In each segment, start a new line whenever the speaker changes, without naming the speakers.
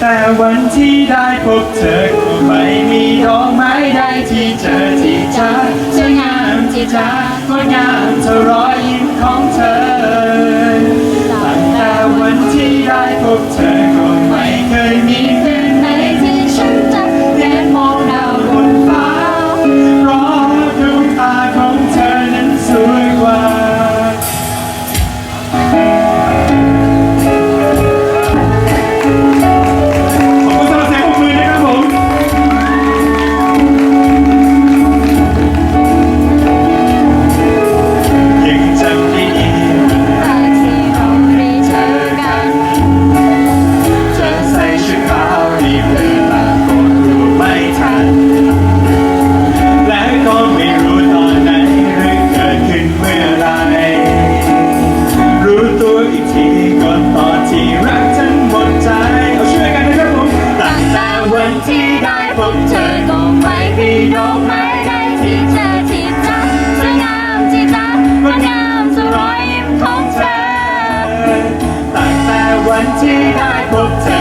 แต่วันที่ได้พบเธอก็ไม่มีดอกไม้ใดที่เจอที่เธอสงามที่จะก็
งามเท่า
รอยยิ้ม
期
待
不见。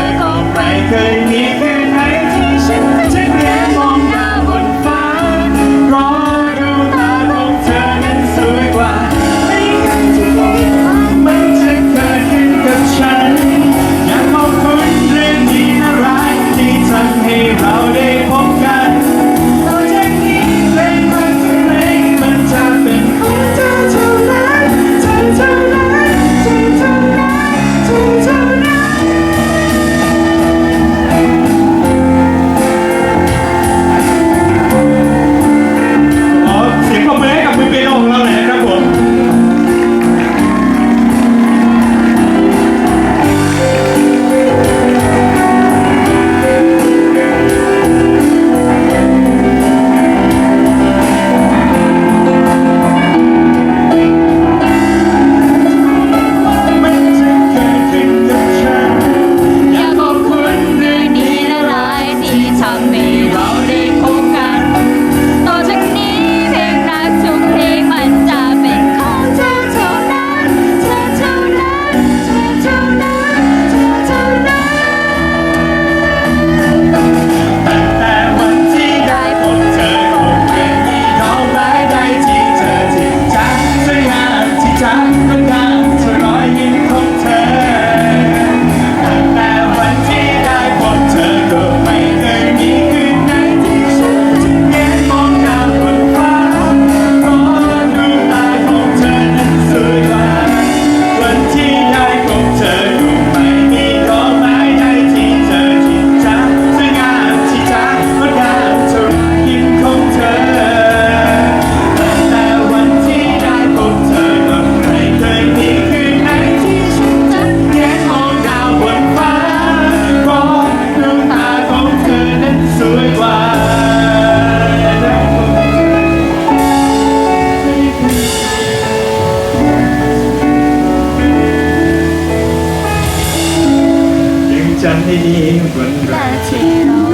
灵魂
在祈祷